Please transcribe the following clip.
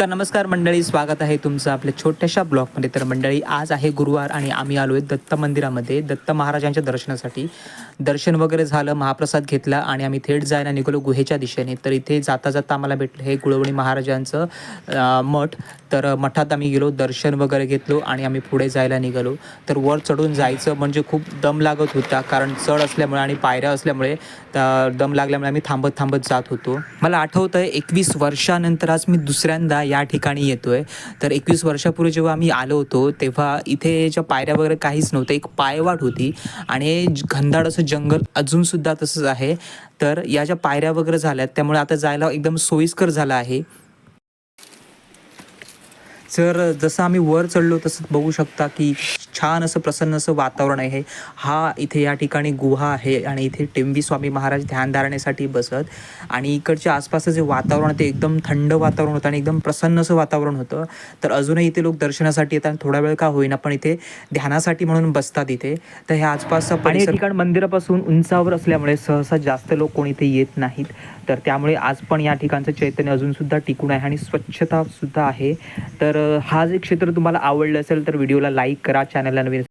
तर नमस्कार मंडळी स्वागत आहे तुमचं आपल्या छोट्याशा ब्लॉगमध्ये. तर मंडळी आज आहे गुरुवार आणि आम्ही आलो आहे दत्त मंदिरामध्ये. दत्त महाराजांच्या दर्शनासाठी. दर्शन वगैरे झालं महाप्रसाद घेतला आणि आम्ही थेट जायला निघालो गुहेच्या दिशेने. तर इथे जाता जाता आम्हाला भेटलं हे गुळवणी महाराजांचं मठ. तर मठात आम्ही गेलो दर्शन वगैरे घेतलो आणि आम्ही पुढे जायला निघालो. तर वर चढून जायचं म्हणजे खूप दम लागत होता कारण चढ असल्यामुळे आणि पायऱ्या असल्यामुळे दम लागल्यामुळे आम्ही थांबत थांबत जात होतो. मला आठवतं आहे एकवीस वर्षानंतर आज मी दुसऱ्यांदा या ठिकाणी येतोय. तर एकवीस वर्षापूर्वी जेव्हा आम्ही आलो होतो तेव्हा इथे ज्या पायऱ्या वगैरे काहीच नव्हतं एक पायवाट होती. आणि हे घनदाट असं जंगल अजूनसुद्धा तसंच आहे. तर या ज्या पायऱ्या वगैरे झाल्यात त्यामुळे आता जायला एकदम सोयीस्कर झालं आहे. तर जसं आम्ही वर चढलो तसं बघू शकता की छान असं प्रसन्न असं वातावरण आहे. हा इथे या ठिकाणी गुहा आहे आणि इथे टेंबी स्वामी महाराज ध्यानधारणेसाठी बसत. आणि इकडच्या आसपासचं जे वातावरण ते एकदम थंड वातावरण होतं आणि एकदम प्रसन्न असं वातावरण होतं. तर अजूनही इथे लोक दर्शनासाठी येतात. थोडा वेळ का होईना पण इथे ध्यानासाठी म्हणून बसतात इथे. तर हे आसपासचा आणि ठिकाण मंदिरापासून उंचावर असल्यामुळे सहसा जास्त लोक कोणी इथे येत नाहीत. तर त्यामुळे आज पण या ठिकाणचं चैतन्य अजून सुद्धा टिकून आहे आणि स्वच्छता सुद्धा आहे. तर अ, हा जे क्षेत्र तुम्हाला आवडलं असेल तर व्हिडिओला लाईक करा चॅनलला नवीन